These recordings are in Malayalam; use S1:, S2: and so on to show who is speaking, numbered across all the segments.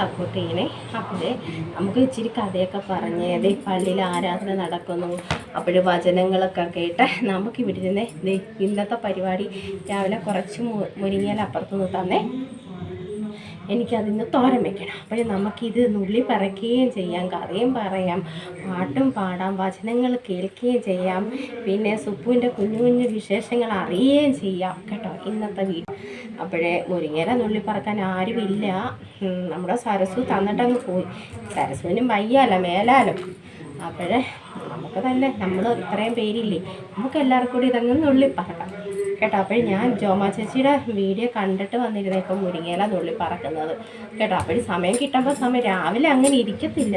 S1: സപ്പോർട്ട് ചെയ്യണേ. അപ്പോഴേ നമുക്ക് ഇച്ചിരി കഥയൊക്കെ പറഞ്ഞ് ദേ പള്ളിയിൽ ആരാധന നടക്കുന്നു. അപ്പോൾ വചനങ്ങളൊക്കെ കേട്ട് നമുക്ക് ഇവിടെ നിന്ന് ഇന്നത്തെ പരിപാടി രാവിലെ കുറച്ച് മുരിങ്ങിയാൽ അപ്പുറത്തുനിന്ന് അപ്പുറത്ത് നിന്ന് തന്നെ. എനിക്കതിന്ന് തോരൻ വെക്കണം. അപ്പോൾ നമുക്കിത് നുള്ളി പറയ്ക്കുകയും ചെയ്യാം കഥയും പറയാം പാട്ടും പാടാം വചനങ്ങൾ കേൾക്കുകയും ചെയ്യാം പിന്നെ സുപ്പുവിന്റെ കുഞ്ഞു കുഞ്ഞു വിശേഷങ്ങൾ അറിയുകയും ചെയ്യാം കേട്ടോ ഇന്നത്തെ വീട് അപ്പോഴേ മുരിങ്ങേര നുള്ളി പറക്കാൻ ആരുമില്ല. നമ്മുടെ സരസു തന്നിട്ടങ്ങ് പോയി. സരസുവിനും വയ്യാല മേലാലും. അപ്പോഴേ നമുക്ക് തന്നെ നമ്മൾ ഇത്രയും പേരില്ലേ നമുക്ക് എല്ലാവർക്കും കൂടി ഇതങ്ങ് നുള്ളി പറക്കാം. കേട്ടോ. അപ്പോൾ ഞാൻ ജോമ ചേച്ചിയുടെ വീഡിയോ കണ്ടിട്ട് വന്നിരുന്നേ. ഇപ്പം മുരിങ്ങയില നുള്ളി പറക്കുന്നത്. കേട്ടോ. അപ്പോൾ സമയം കിട്ടുമ്പോൾ സമയം രാവിലെ അങ്ങനെ ഇരിക്കത്തില്ല.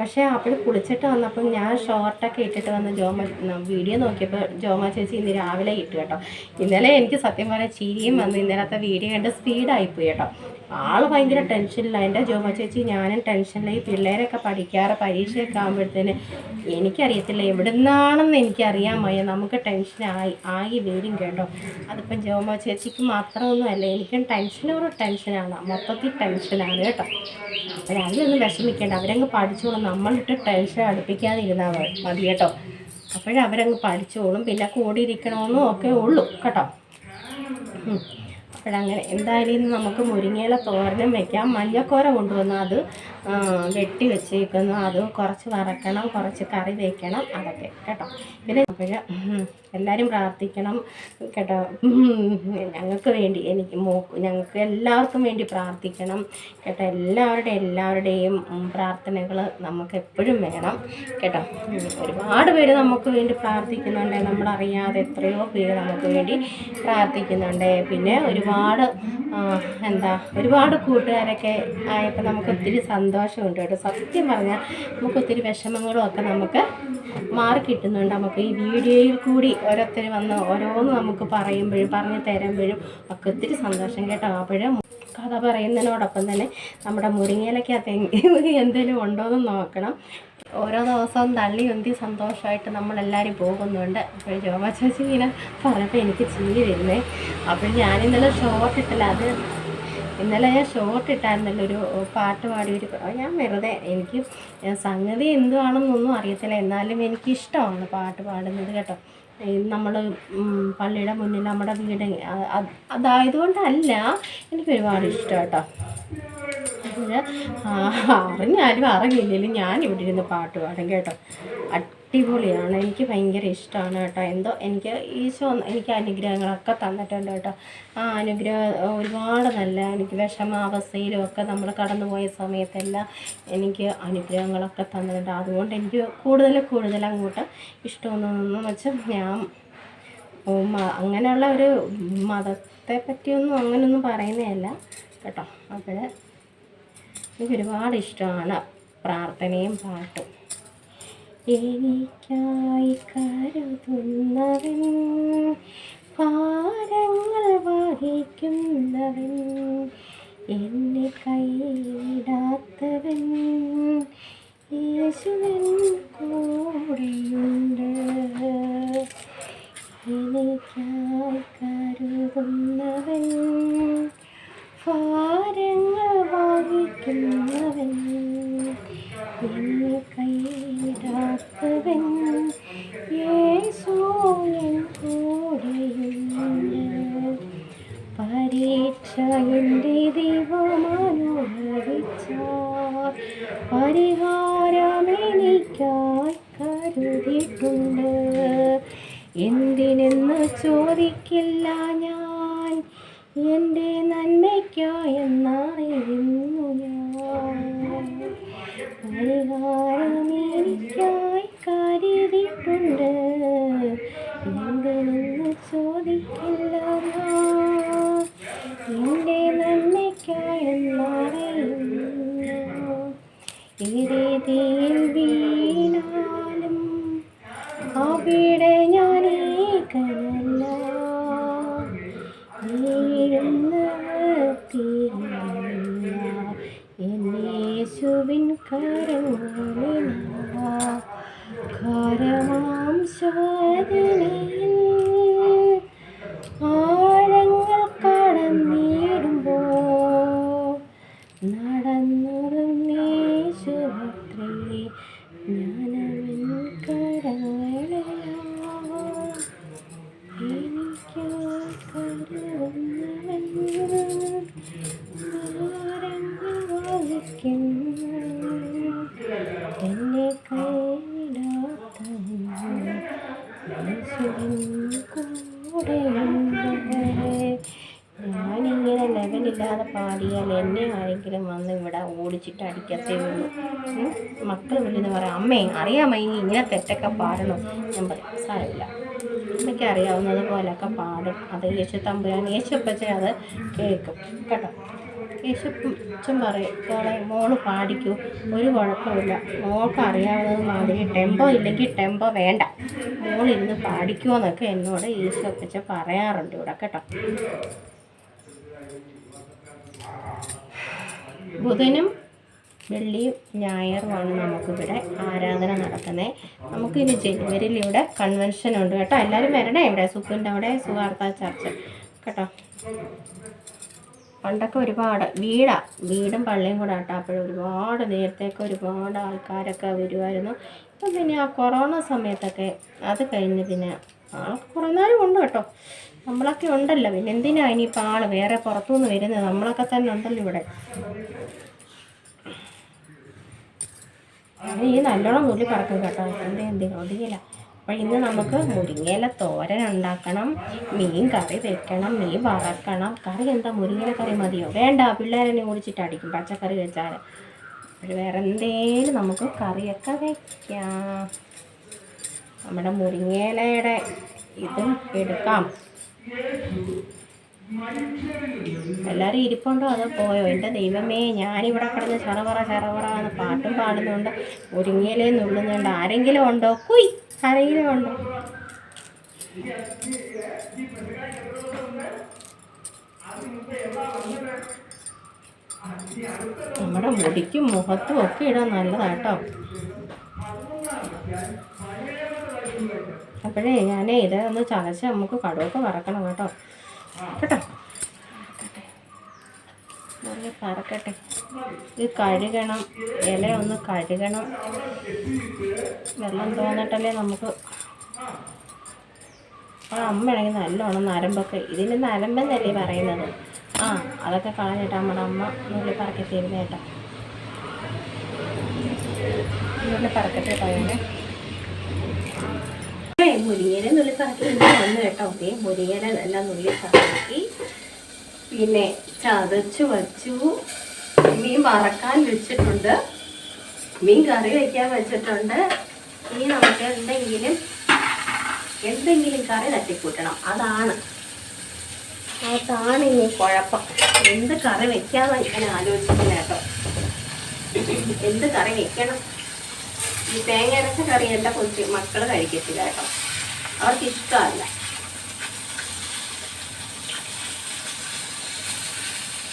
S1: പക്ഷേ അപ്പോൾ കുളിച്ചിട്ട് വന്നപ്പം ഞാൻ ഷോർട്ടൊക്കെ ഇട്ടിട്ട് വന്ന ജോമാ വീഡിയോ നോക്കിയപ്പോൾ ജോമ ചേച്ചി ഇന്ന് രാവിലെ ഇട്ടു കേട്ടോ. ഇന്നലെ എനിക്ക് സത്യം പറയാൻ ചിരിയും വന്നു. ഇന്നലത്തെ വീഡിയോ കണ്ട് സ്പീഡായിപ്പോയി കേട്ടോ. ആൾ ഭയങ്കര ടെൻഷനിലാണ് എന്റെ ജോമ ചേച്ചി ഞാനും ടെൻഷനിലായി പിള്ളേരൊക്കെ പഠിക്കാറ് പരീക്ഷയൊക്കെ ആകുമ്പോഴത്തേന് എനിക്കറിയത്തില്ല എവിടെ നിന്നാണെന്ന് എനിക്കറിയാൻ വയ്യ. നമുക്ക് ടെൻഷനായി ആയി വരും കേട്ടോ. അതിപ്പം ജോമ ചേച്ചിക്ക് മാത്രമൊന്നുമല്ല എനിക്കും ടെൻഷനോട് ടെൻഷനാണ് മൊത്തത്തിൽ ടെൻഷനാണ് കേട്ടോ. അപ്പം അതിലൊന്നും വിഷമിക്കേണ്ട. അവരങ്ങ് പഠിച്ചോളും. നമ്മളിട്ട് ടെൻഷൻ അടുപ്പിക്കാതിരുന്നാൽ മതി കേട്ടോ. അപ്പോഴവരങ്ങ് പഠിച്ചോളും. പിന്നെ കൂടിയിരിക്കണമെന്നും ഒക്കെ ഉള്ളൂ കേട്ടോ. അപ്പോഴങ്ങനെ എന്തായാലും നമുക്ക് മുരിങ്ങയില തോരനും വെക്കാം. മഞ്ഞക്കോര കൊണ്ടുവന്നാൽ അത് വെട്ടി വെച്ചേക്കുന്നു. അത് കുറച്ച് വറക്കണം കുറച്ച് കറി വയ്ക്കണം അതൊക്കെ കേട്ടോ. പിന്നെ അപ്പോൾ എല്ലാവരും പ്രാർത്ഥിക്കണം കേട്ടോ. ഞങ്ങൾക്ക് വേണ്ടി എനിക്ക് ഞങ്ങൾക്ക് എല്ലാവർക്കും വേണ്ടി പ്രാർത്ഥിക്കണം കേട്ടോ. എല്ലാവരുടെയും എല്ലാവരുടെയും പ്രാർത്ഥനകൾ നമുക്ക് എപ്പോഴും വേണം കേട്ടോ. ഒരുപാട് പേര് നമുക്ക് വേണ്ടി പ്രാർത്ഥിക്കുന്നുണ്ട്. നമ്മളറിയാതെ എത്രയോ പേര് നമുക്ക് വേണ്ടി പ്രാർത്ഥിക്കുന്നുണ്ട്. പിന്നെ ഒരുപാട് എന്താ ഒരുപാട് കൂട്ടുകാരൊക്കെ ആയപ്പോൾ നമുക്ക് ഒത്തിരി സന്തോഷമുണ്ട് കേട്ടോ. സത്യം പറഞ്ഞാൽ നമുക്ക് ഒത്തിരി വിഷമങ്ങളും ഒക്കെ നമുക്ക് മാറി കിട്ടുന്നുണ്ട്. നമുക്ക് ഈ വീഡിയോയിൽ കൂടി ഓരോരുത്തർ വന്ന് ഓരോന്ന് നമുക്ക് പറയുമ്പോഴും പറഞ്ഞു തരുമ്പോഴും ഒക്കെ ഒത്തിരി സന്തോഷം കേട്ടോ. അപ്പോഴും കഥ പറയുന്നതിനോടൊപ്പം തന്നെ നമ്മുടെ മുരിങ്ങയിലക്കകത്ത് എന്തെങ്കിലും ഉണ്ടോ എന്ന് നോക്കണം. ഓരോ ദിവസവും തള്ളി ഉന്തി സന്തോഷമായിട്ട് നമ്മളെല്ലാവരും പോകുന്നുണ്ട്. അപ്പോൾ ജോമ ചേച്ചി ഇങ്ങനെ പറഞ്ഞപ്പോൾ എനിക്ക് ചിരി വരുന്നേ. അപ്പോൾ ഞാനിന്നലെ ഷോർട്ട് ഇട്ടില്ല അത് ഇന്നലെ ഞാൻ ഷോർട്ട് ഇട്ടായിരുന്നല്ലോ ഒരു പാട്ട് പാടി ഒരു ഞാൻ വെറുതെ എനിക്ക് സംഗതി എന്തുവാണെന്നൊന്നും അറിയത്തില്ല. എന്നാലും എനിക്കിഷ്ടമാണ് പാട്ട് പാടുന്നത് കേട്ടോ. നമ്മൾ പള്ളിയുടെ മുന്നിൽ നമ്മുടെ വീട് അതായതുകൊണ്ടല്ല എനിക്ക് ഒരുപാട് ഇഷ്ടം കേട്ടോ. അറിഞ്ഞാലും അറിഞ്ഞില്ലെങ്കിലും ഞാൻ ഇവിടെ ഇരുന്ന് പാട്ട് പാടും കേട്ടോ. അടിപൊളിയാണ്. എനിക്ക് ഭയങ്കര ഇഷ്ടമാണ് കേട്ടോ. എന്തോ എനിക്ക് ഈശോ എനിക്ക് അനുഗ്രഹങ്ങളൊക്കെ തന്നിട്ടുണ്ട് കേട്ടോ. ആ അനുഗ്രഹം ഒരുപാട് നല്ല എനിക്ക് വിഷമാവസ്ഥയിലും ഒക്കെ നമ്മൾ കടന്നുപോയ സമയത്തെല്ലാം എനിക്ക് അനുഗ്രഹങ്ങളൊക്കെ തന്നിട്ടുണ്ട്. അതുകൊണ്ട് എനിക്ക് കൂടുതൽ കൂടുതൽ അങ്ങോട്ട് ഇഷ്ടമൊന്നും വെച്ചാൽ ഞാൻ അങ്ങനെയുള്ള ഒരു മതത്തെ പറ്റിയൊന്നും അങ്ങനെയൊന്നും പറയുന്നതല്ല കേട്ടോ. അപ്പോൾ എനിക്കൊരുപാട് ഇഷ്ടമാണ് പ്രാർത്ഥനയും പാട്ടും. എനിക്കായി കരുതുന്നവൻ ഭാരങ്ങൾ വഹിക്കുന്നവൻ എന്നെ കൈയിടാത്തവൻ യേശുവൻ കൂടെയുണ്ട് പരിഹാരം എനിക്കായി കരുതിയിട്ടുണ്ട് എന്തിനെന്ന് ചോദിക്കില്ല ഞാൻ. എന്റെ നന്മയ്ക്കായെന്നറിയുന്നു ഞാൻ. പരിഹാരം തിരതിയിൽ വീണാലും അവിടെ ഞാൻ ഏകനല്ല എന്നേശുവിൻ കരങ്ങളില കരമാം ശോധനേ ഇവിടെ ഓടിച്ചിട്ട് അടിക്കത്തേ ഉള്ളൂ. മക്കൾ വിളിന്ന് പറയാം. അമ്മേ അറിയാമോ ഇനി ഇങ്ങനെ തെറ്റൊക്കെ പാടണം? ഞാൻ പറയും സാരമില്ല. അമ്മയ്ക്ക് അറിയാവുന്നത് പോലെയൊക്കെ പാടും. അത് യേശു തമ്പുരാൻ യേശുപ്പച്ച അത് കേൾക്കും. കേട്ടോ? യേശുപ്പച്ചൻ പറയും മോളെ മോൾ പാടിക്കൂ. ഒരു കുഴപ്പമില്ല മോൾക്ക് അറിയാവുന്നത് മാതിരി ടെമ്പോ ഇല്ലെങ്കിൽ ടെമ്പോ വേണ്ട. മോളിരുന്ന് പാടിക്കുമോന്നൊക്കെ എന്നോട് യേശുപ്പച്ച പറയാറുണ്ട് ഇവിടെ കേട്ടോ. ബുധനും വെള്ളിയും ഞായറുമാണ് നമുക്കിവിടെ ആരാധന നടക്കുന്നത് നമുക്കിനി ജനുവരിയിൽ ഇവിടെ കൺവെൻഷൻ ഉണ്ട് കേട്ടോ. എല്ലാവരും വരണേ ഇവിടെ. സുഖിന്റെ അവിടെ? സുവാർത്ത ചർച്ച. കേട്ടോ? പണ്ടൊക്കെ ഒരുപാട് വീടാ. വീടും പള്ളിയും കൂടെ കേട്ടോ. അപ്പോഴും ഒരുപാട് നേരത്തേക്ക് ഒരുപാട് ആൾക്കാരൊക്കെ വരുമായിരുന്നു ഇപ്പം പിന്നെ ആ കൊറോണ സമയത്തൊക്കെ അത് കഴിഞ്ഞ് പിന്നെ ആൾക്ക് കുറേ ഉണ്ട് കേട്ടോ. നമ്മളൊക്കെ ഉണ്ടല്ലോ. പിന്നെ എന്തിനാണ് ഇനിയിപ്പോൾ ആൾ വേറെ പുറത്തുനിന്ന് വരുന്നത്? നമ്മളൊക്കെ തന്നെ ഉണ്ടല്ലോ ഇവിടെ. അത് ഈ നല്ലോണം നുള്ളി പറക്കും കേട്ടോ. എന്ത് എന്ത് ഒതുങ്ങില്ല അപ്പോൾ ഇന്ന് നമുക്ക് മുരിങ്ങയില തോരൻ ഉണ്ടാക്കണം. മീൻ കറി വെക്കണം മീൻ വറക്കണം. കറി എന്താ? മുരിങ്ങയില കറി മതിയോ? വേണ്ട പിള്ളേരെന്നെ ഓടിച്ചിട്ട് അടിക്കും. പച്ചക്കറി വെച്ചാൽ അപ്പോൾ വേറെ എന്തേലും നമുക്ക് കറിയൊക്കെ വയ്ക്കാം നമ്മുടെ മുരിങ്ങയിലയുടെ ഇതും എടുക്കാം. എല്ലാവരും ഇരിപ്പുണ്ടോ? അതോ പോയോ? എന്റെ ദൈവമേ ഞാനിവിടെ കിടന്ന് ചെറവറ ചെറവറ എന്ന് പാട്ടും പാടുന്നുണ്ട്. ഒരുങ്ങിയലേ നുള്ളുന്നുണ്ട്. ആരെങ്കിലും ഉണ്ടോ? കുയ് ആരെങ്കിലും ഉണ്ടോ? നമ്മുടെ മുടിക്കും മുഖത്തും ഒക്കെ ഇടാൻ നല്ലതാട്ടോ. അപ്പോഴേ ഞാനേ ഇത് ഒന്ന് ചതച്ച് നമുക്ക് കടുവൊക്കെ വറക്കണം കേട്ടോ. കേട്ടോ? പറക്കട്ടെ. ഇത് കഴുകണം. ഇല ഒന്ന് കഴുകണം. വെള്ളം തോന്നിട്ടല്ലേ നമുക്ക് ആ അമ്മയാണെങ്കിൽ നല്ലോണം നരമ്പൊക്കെ. ഇതിന് നരമ്പെന്നല്ലേ പറയുന്നത്? ആ അതൊക്കെ കളഞ്ഞിട്ട് നമ്മുടെ അമ്മ നുള്ളി പറക്കി തരുന്ന കേട്ടോ. നുള്ളി പറക്കട്ടെ പറയുന്നേ മുരിങ്ങയില നുള്ളി പറക്കി വന്നു കേട്ടോ. ഓക്കെ മുരിങ്ങയില നല്ല നുള്ളി പറക്കി പിന്നെ ചതച്ചു വച്ചു. മീൻ വറക്കാൻ വെച്ചിട്ടുണ്ട്. മീൻ കറി വയ്ക്കാൻ വെച്ചിട്ടുണ്ട്. ഇനി നമുക്ക് എന്തെങ്കിലും എന്തെങ്കിലും കറി തട്ടിക്കൂട്ടണം. അതാണ്. അതാണ് ഇനി കുഴപ്പം. എന്ത് കറി വെക്കാന്ന് ഞാൻ ആലോചിക്കുന്നേട്ടോ എന്ത് കറി വെക്കണം? ഈ തേങ്ങ അരച്ച കറിയല്ല കൊച്ചു മക്കൾ കഴിക്കത്തില്ല കേട്ടോ. അവർക്ക് ഇഷ്ടമല്ല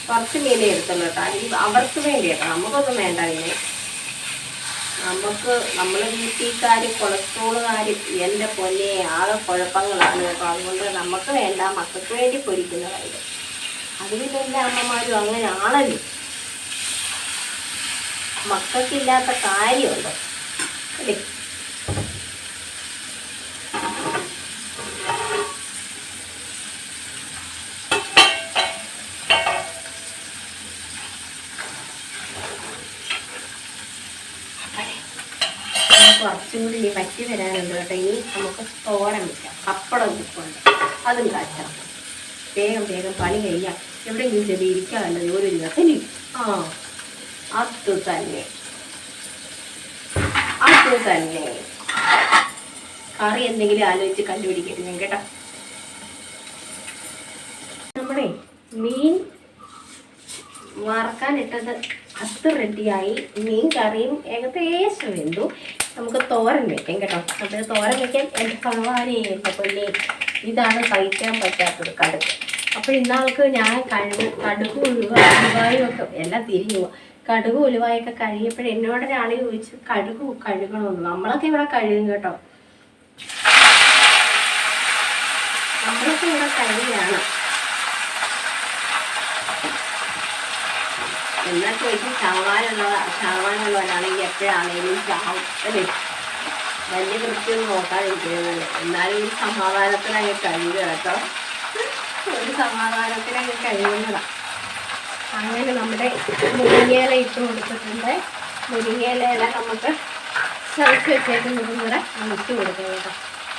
S1: കുറച്ച് മീനേ എടുത്തുള്ളൂ കേട്ടോ. അല്ലെങ്കിൽ അവർക്ക് വേണ്ടി കേട്ടോ. നമുക്കൊന്നും വേണ്ട മീനെ. നമുക്ക് നമ്മൾ വീട്ടിൽക്കാർ കൊളസ്ട്രോളുകാർ എന്റെ പൊന്നെ ആകെ കുഴപ്പങ്ങളാണ് കേട്ടോ. അതുകൊണ്ട് നമുക്ക് വേണ്ട മക്കൾക്ക് വേണ്ടി പൊരിക്കുന്നതായത് അത് പിന്നെ എല്ലാ അമ്മമാരും അങ്ങനെയാണല്ലോ മക്കൾക്കില്ലാത്ത കാര്യമുണ്ടോ? കുറച്ചും കൂടി പറ്റി വരാനുണ്ട് കേട്ടോ. ഇനി നമുക്ക് തോരൻ വെക്കാം. പപ്പടം ഉപ്പുണ്ട്. അതും കാച്ചാം. വേഗം വേഗം പണി കഴിയാം എവിടെയെങ്കിലും ചെറിയ ഇരിക്കാറുണ്ടോ ജോലി ഇനി. ആ അത് തന്നെ. അത് തന്നെ. കറി എന്തെങ്കിലും ആലോചിച്ച് കണ്ടുപിടിക്കരുത് ഞാൻ കേട്ടോ. നമ്മുടെ മീൻ വറക്കാനിട്ടത് അത് റെഡിയായി. മീൻ കറിയും ഏകദേശം വെന്തു. നമുക്ക് തോരൻ വെക്കാം കേട്ടോ. അപ്പോൾ തോരൻ വെക്കാൻ എന്റെ ഭഗവാനെ എന്റെ ഇതാണ് കഴിക്കാൻ പറ്റാത്തത് കടുക്ക് അപ്പോൾ ഇന്നാൾക്ക് ഞാൻ കഴുകു കടുക്കും ഉഴുവായും ഒക്കെ എല്ലാം തിരിഞ്ഞു പോവാ. കടുക് ഉലുവായൊക്കെ കഴുകിയപ്പോഴും എന്നോട് ഒരാൾ ചോദിച്ചു കടുക് കഴുകണമെന്ന് നമ്മളൊക്കെ ഇവിടെ കഴുകും കേട്ടോ. നമ്മളൊക്കെ ഇവിടെ കഴുകിയാണ്. എന്നാ ചോദിച്ചു ചാവാനുള്ള ചാവാനുള്ളവരാണെങ്കിൽ എപ്പോഴാണേലും ചാവും അല്ലേ? വലിയ വൃത്തിയൊന്നും നോക്കാതിരിക്കുന്നത് എന്നാലും ഈ സമാധാനത്തിനങ്ങ് കഴിയുക കേട്ടോ. ഒരു സമാധാനത്തിനങ്ങ് കഴിയുന്നതാണ് അങ്ങനെ നമ്മുടെ മുരിങ്ങയില ഇട്ട് കൊടുത്തിട്ടുണ്ട്. മുരിങ്ങയിലയില നമുക്ക് ചതച്ച് വെച്ചേക്കുന്നതും കൂടെ ഇട്ട് കൊടുക്കുക കേട്ടോ.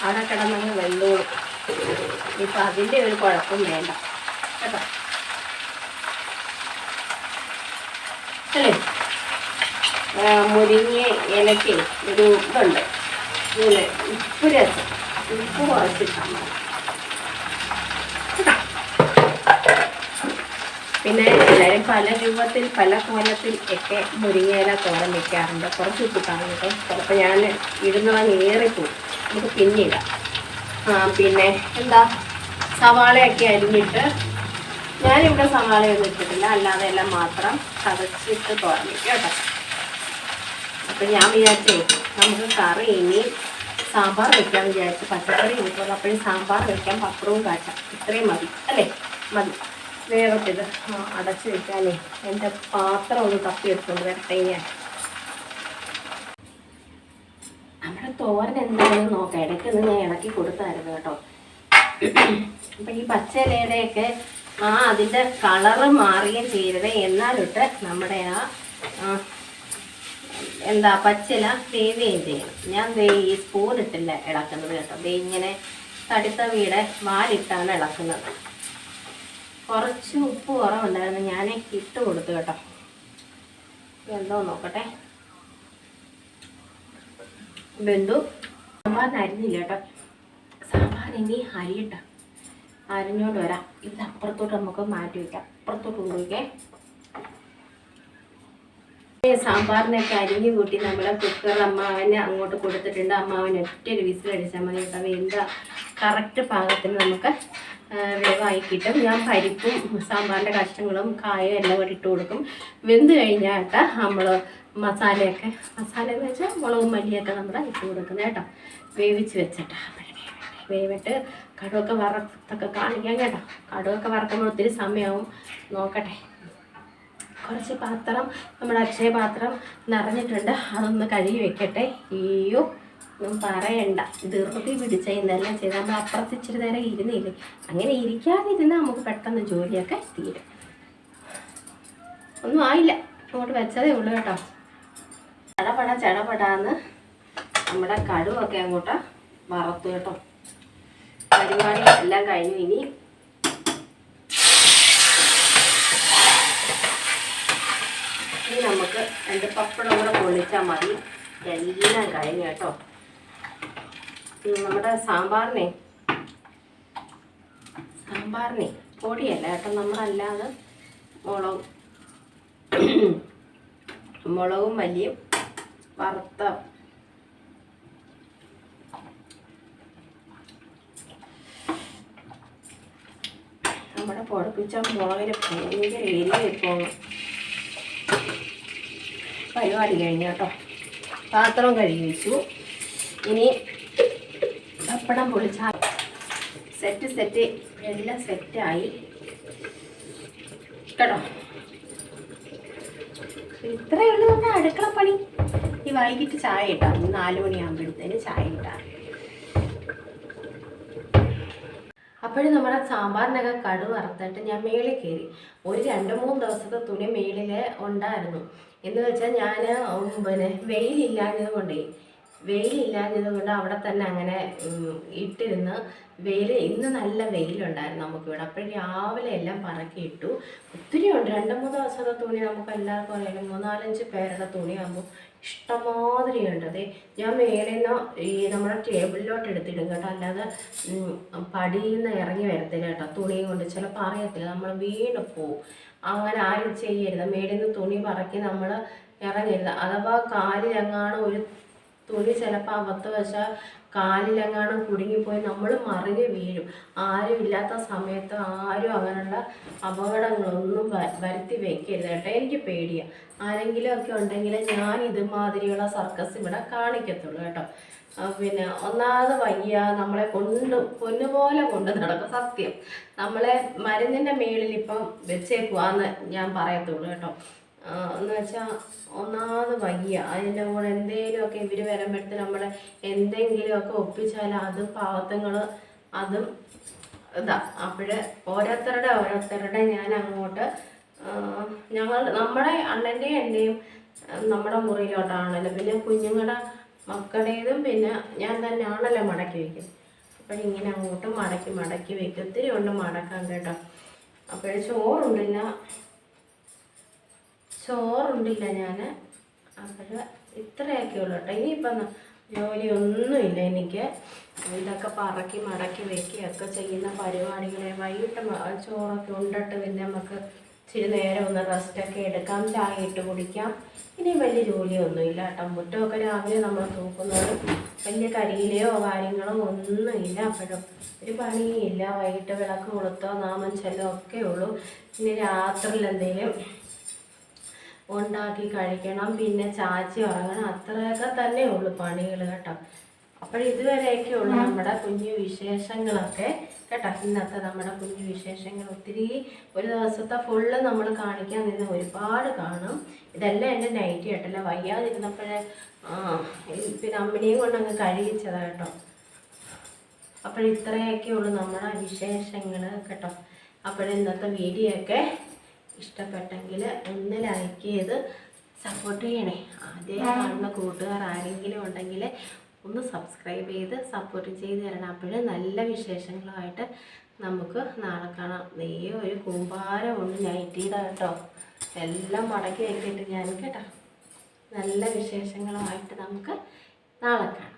S1: അവിടെ കിടന്നങ്ങ് വെള്ളോളും. ഇപ്പം അതിന്റെ ഒരു കുഴപ്പം വേണ്ട. കേട്ടോ. അല്ലേ? മുരിങ്ങ ഇലയ്ക്ക് ഒരു ഇതുണ്ട്. ഇങ്ങനെ ഉപ്പ് രസം. ഉപ്പ് കുറച്ചിട്ടാൽ മതി കേട്ടോ പിന്നെ എല്ലാവരും പല രൂപത്തിൽ പല കോലത്തിൽ ഒക്കെ മുരിങ്ങയില തോരം വെക്കാറുണ്ട്. കുറച്ച് ഉപ്പിട്ടാണ് കേട്ടോ. ചിലപ്പോൾ ഞാൻ ഇടുന്നതങ്ങ് ഏറിപ്പോയി നമുക്ക് പിന്നിടാം പിന്നെ എന്താ? സവാളയൊക്കെ അരിഞ്ഞിട്ട് ഞാനിവിടെ സവാളയൊന്നും ഇട്ടിട്ടില്ല. അല്ലാതെ എല്ലാം മാത്രം ചതച്ചിട്ട് തോരൻ വെക്കും കേട്ടോ. അപ്പം ഞാൻ വിചാരിച്ചേ നമുക്ക് കറി ഇനി സാമ്പാർ വെക്കാൻ വിചാരിച്ചു പച്ചക്കറി കിട്ടുമ്പോൾ അപ്പോഴും സാമ്പാർ വെക്കാൻ പപ്പടവും കാച്ചാം. ഇത്രയും മതി. അല്ലേ? മതി. വേഗത്തിത് അടച്ചു വെക്കാനേ. എന്റെ പാത്രം ഒന്ന് തപ്പിയെടുത്തുകൊണ്ട് വരട്ടെ ഞാൻ നമ്മുടെ തോരൻ എന്താണെന്ന് നോക്കാം. ഇടയ്ക്ക് ഞാൻ ഇളക്കി കൊടുത്തായിരുന്നു കേട്ടോ. അപ്പം ഈ പച്ചയിലയുടെയൊക്കെ ആ അതിന്റെ കളറ് മാറുകയും ചെയ്യരുത്. എന്നാലിട്ട് നമ്മുടെ ആ എന്താ പച്ചില വേവുകയും ചെയ്യണം. ഞാൻ ദേ ഈ സ്പൂൺ ഇട്ടില്ല ഇളക്കുന്നത് കേട്ടോ. ദേ ഇങ്ങനെ തടിത്തവിയുടെ വാലിട്ടാണ് ഇളക്കുന്നത്. കുറച്ച് ഉപ്പ് കുറവുണ്ടായിരുന്നു. ഞാൻ ഇട്ട് കൊടുത്തു കേട്ടോ. എന്തോ നോക്കട്ടെ. ബന്ധു സാമ്പാറിന് അരിഞ്ഞില്ല കേട്ടോ? സാമ്പാർ ഇനി അരിയിട്ട. അരിഞ്ഞോണ്ട് വരാം. ഇത് അപ്പുറത്തോട്ട് നമുക്ക് മാറ്റി വയ്ക്കാം അപ്പുറത്തോട്ട് കൊണ്ടുപോയിക്കേ സാമ്പാറിനൊക്കെ അരിഞ്ഞു കൂട്ടി നമ്മുടെ കുക്കർ അമ്മാവന് അങ്ങോട്ട് കൊടുത്തിട്ടുണ്ട്. അമ്മാവൻ ഒറ്റ ഒരു വിസിലടിച്ചാൽ മതി കേട്ടോ. എന്താ കറക്റ്റ് പാകത്തിന് നമുക്ക് വേവായി കിട്ടും ഞാൻ പരിപ്പും സാമ്പാറിന്റെ കഷ്ണങ്ങളും കായും എല്ലാം കൂടി ഇട്ട് കൊടുക്കും. വെന്ത് കഴിഞ്ഞാട്ട് നമ്മൾ മസാലയൊക്കെ മസാല എന്ന് വെച്ചാൽ മുളകും മല്ലിയൊക്കെ നമ്മൾ ഇട്ട് കൊടുക്കുന്നത് കേട്ടോ. വേവിച്ച് വെച്ചിട്ട്. വേവിട്ട് കടുവൊക്കെ വറുത്തൊക്കെ കാണിക്കാം കേട്ടോ. കടുവൊക്കെ വറക്കുമ്പോൾ ഒത്തിരി സമയമാവും നോക്കട്ടെ. കുറച്ച് പാത്രം നമ്മുടെ അക്ഷയ പാത്രം നിറഞ്ഞിട്ടുണ്ട്. അതൊന്ന് കഴുകി വെക്കട്ടെ. അയ്യോ. ഒന്നും പറയണ്ട. ധൃതി പിടിച്ച ഇന്നെല്ലാം ചെയ്ത് നമ്മൾ അപ്പുറത്ത് ഇച്ചിരി നേരം ഇരുന്നില്ലേ? അങ്ങനെ ഇരിക്കാതിരുന്നാൽ നമുക്ക് പെട്ടെന്ന് ജോലിയൊക്കെ തീരും. ഒന്നും ആയില്ല. അങ്ങോട്ട് വെച്ചതേ ഉള്ളൂ കേട്ടോ. ചടപട ചടപടാന്ന് നമ്മുടെ കടുവൊക്കെ അങ്ങോട്ട് വറുത്തു കേട്ടോ. പരിപാടി എല്ലാം കഴിഞ്ഞു. ഇനി ഇനി നമുക്ക് രണ്ട് പപ്പടം കൂടെ പൊള്ളിച്ചാൽ മതി. എല്ലാം കഴിഞ്ഞു കേട്ടോ. നമ്മുടെ സാമ്പാറിനെ. സാമ്പാറിനെ പൊടിയല്ല കേട്ടോ നമ്മളല്ലാതെ മുളകും മുളകും മല്ലിയും വറുത്ത നമ്മുടെ പുഴപ്പിച്ച മുളകിന് ഭയങ്കര എരിവ് ഇപ്പോൾ പരിപാടി കഴിഞ്ഞു കേട്ടോ. പാത്രം കഴുകി വെച്ചു. ഇനി പപ്പടം പൊളിച്ച സെറ്റ് സെറ്റ് എല്ലാം സെറ്റായി കേട്ടോ? ഇത്രയേ ഉള്ളൂ നമ്മുടെ അടുക്കള പണി. ഈ വൈകിട്ട് ചായ ഇട്ടാ നാല് മണിയാകുമ്പോഴത്തേന് ചായ ഇട്ടാ അപ്പോഴും നമ്മുടെ സാമ്പാറിനൊക്കെ കടു വറുത്തിട്ട് ഞാൻ മേളിൽ കയറി. ഒരു രണ്ട് മൂന്ന് ദിവസത്തെ തുണി മേളിൽ ഉണ്ടായിരുന്നു. എന്ന് വെച്ചാൽ ഞാൻ പിന്നെ വെയിലില്ലാഞ്ഞത് കൊണ്ടേ വെയിലില്ലാഞ്ഞത് കൊണ്ട് അവിടെ തന്നെ അങ്ങനെ ഇട്ടിരുന്ന് വെയിൽ ഇന്ന് നല്ല വെയിലുണ്ടായിരുന്നു നമുക്കിവിടെ അപ്പോൾ രാവിലെ എല്ലാം പറക്കി ഇട്ടു. ഒത്തിരി ഉണ്ട്. രണ്ട് മൂന്ന് ദിവസത്തെ തുണി നമുക്ക് എല്ലാവർക്കും അറിയാം മൂന്നാലഞ്ച് പേരുടെ തുണിയാകുമ്പോൾ ഇഷ്ടമാതിരി ഉണ്ട്. അതെ ഞാൻ മേലെ നിന്ന് ഈ നമ്മുടെ ടേബിളിലോട്ട് എടുത്തിടും കേട്ടോ. അല്ലാതെ പടിയിൽ നിന്ന് ഇറങ്ങി വരത്തില്ല കേട്ടോ തുണി കൊണ്ട്. ചിലപ്പോൾ അറിയത്തില്ല. നമ്മൾ വീണ് പോവും. അങ്ങനെ ആരും ചെയ്യരുത്. മേളിൽ നിന്ന് തുണി പറക്കി നമ്മൾ ഇറങ്ങരുത്. അഥവാ കാലിലെങ്ങാണ് ഒരു തുണി ചിലപ്പോൾ അബദ്ധവശ കാലിലെങ്ങാനും കുടുങ്ങിപ്പോയി നമ്മൾ മറിഞ്ഞ് വീഴും. ആരും ഇല്ലാത്ത സമയത്ത് ആരും അങ്ങനെയുള്ള അപകടങ്ങളൊന്നും വരുത്തി വെക്കരുത് കേട്ടോ. എനിക്ക് പേടിയാണ് ആരെങ്കിലും ഒക്കെ ഉണ്ടെങ്കിൽ ഞാൻ ഇതുമാതിരിയുള്ള സർക്കസ് ഇവിടെ കാണിക്കത്തുള്ളൂ കേട്ടോ. പിന്നെ ഒന്നാമത് വയ്യ നമ്മളെ കൊണ്ട് പൊന്നുപോലെ കൊണ്ട് നടക്കും. സത്യം. നമ്മളെ മരുന്നിന്റെ മേളിൽ ഇപ്പം വെച്ചേക്കുവാന്ന് ഞാൻ പറയത്തുള്ളൂ കേട്ടോ. എന്ന് വെച്ചാൽ ഒന്നാമത് വയ്യ. അതിന്റെ കൂടെ എന്തെങ്കിലുമൊക്കെ ഇവർ വരുമ്പോഴത്തെ നമ്മൾ എന്തെങ്കിലുമൊക്കെ ഒപ്പിച്ചാൽ അതും പാവത്തങ്ങൾ അതും ഇതാ അപ്പോഴ് ഓരോരുത്തരുടെ ഓരോരുത്തരുടെ ഞാൻ അങ്ങോട്ട് ഞങ്ങൾ നമ്മുടെ അണ്ണന്റെയും എന്റെയും നമ്മുടെ മുറിയിലോട്ടാണല്ലോ. പിന്നെ കുഞ്ഞുങ്ങളുടെ മക്കളുടേതും പിന്നെ ഞാൻ തന്നെയാണല്ലോ മടക്കി വയ്ക്കും അപ്പോഴിങ്ങനെ അങ്ങോട്ട് മടക്കി മടക്കി വയ്ക്കും ഒത്തിരി ഉണ്ട് മടക്കാൻ കേട്ടോ. അപ്പോൾ ചോറുണ്ടില്ല. ചോറുണ്ടില്ല ഞാൻ അപ്പോൾ ഇത്രയൊക്കെ ഉള്ളു കേട്ടോ. ഇനിയിപ്പം ജോലിയൊന്നുമില്ല എനിക്ക്. ഇതൊക്കെ പറക്കി മടക്കി വെക്കുകയൊക്കെ ചെയ്യുന്ന പരിപാടികളെ. വൈകിട്ട് ചോറൊക്കെ ഉണ്ടിട്ട് പിന്നെ നമുക്ക് ഇച്ചിരി നേരം ഒന്ന് റെസ്റ്റൊക്കെ എടുക്കാം. ചായ ഇട്ട് കുടിക്കാം. ഇനി വലിയ ജോലിയൊന്നുമില്ല കേട്ടോ. മുറ്റമൊക്കെ രാവിലെ നമ്മൾ തൂക്കുന്നത് വലിയ കരിയിലെയോ കാര്യങ്ങളോ ഒന്നുമില്ല. അപ്പോഴും ഒരു പണിയില്ല വൈകിട്ട് വിളക്ക് കൊളുത്തോ നാമം ചെല്ലോ ഒക്കെ ഉള്ളൂ. ഇനി രാത്രിയിൽ എന്തെങ്കിലും ഉണ്ടാക്കി കഴിക്കണം. പിന്നെ ചാച്ചി ഉറങ്ങണം. അത്രയൊക്കെ തന്നെ ഉള്ളു പണികൾ കേട്ടോ. അപ്പോൾ ഇതുവരെയൊക്കെ ഉള്ളു നമ്മുടെ കുഞ്ഞു വിശേഷങ്ങളൊക്കെ കേട്ടോ. ഇന്നത്തെ നമ്മുടെ കുഞ്ഞു വിശേഷങ്ങൾ. ഒത്തിരി ഒരു ദിവസത്തെ ഫുള്ള് നമ്മൾ കാണിക്കാൻ നിന്ന് ഒരുപാട് കാണും. ഇതെല്ലാം എന്റെ നൈറ്റ് കേട്ടല്ല വയ്യാതിരുന്നപ്പോഴേ പിന്നെ അമ്മിനെയും കൊണ്ട് അങ്ങ് കഴിയിച്ചതാണ് കേട്ടോ. അപ്പോൾ ഇത്രയൊക്കെ ഉള്ളൂ നമ്മുടെ വിശേഷങ്ങൾ കേട്ടോ. അപ്പോൾ ഇന്നത്തെ വീഡിയോ ഒക്കെ ഇഷ്ടപ്പെട്ടെങ്കിൽ ഒന്ന് ലൈക്ക് ചെയ്ത് സപ്പോർട്ട് ചെയ്യണേ. ആദ്യം കാണുന്ന കൂട്ടുകാർ ആരെങ്കിലും ഉണ്ടെങ്കിൽ ഒന്ന് സബ്സ്ക്രൈബ് ചെയ്ത് സപ്പോർട്ട് ചെയ്ത് തരണം. അപ്പോഴും നല്ല വിശേഷങ്ങളുമായിട്ട് നമുക്ക് നാളെ കാണാം. നെയ്യ ഒരു കൂമ്പാരമുണ്ട് നൈറ്റിയുടെ കേട്ടോ. എല്ലാം മടക്കി വെക്കിയിട്ട് ഞാൻ കേട്ടോ. നല്ല വിശേഷങ്ങളുമായിട്ട് നമുക്ക് നാളെ കാണാം.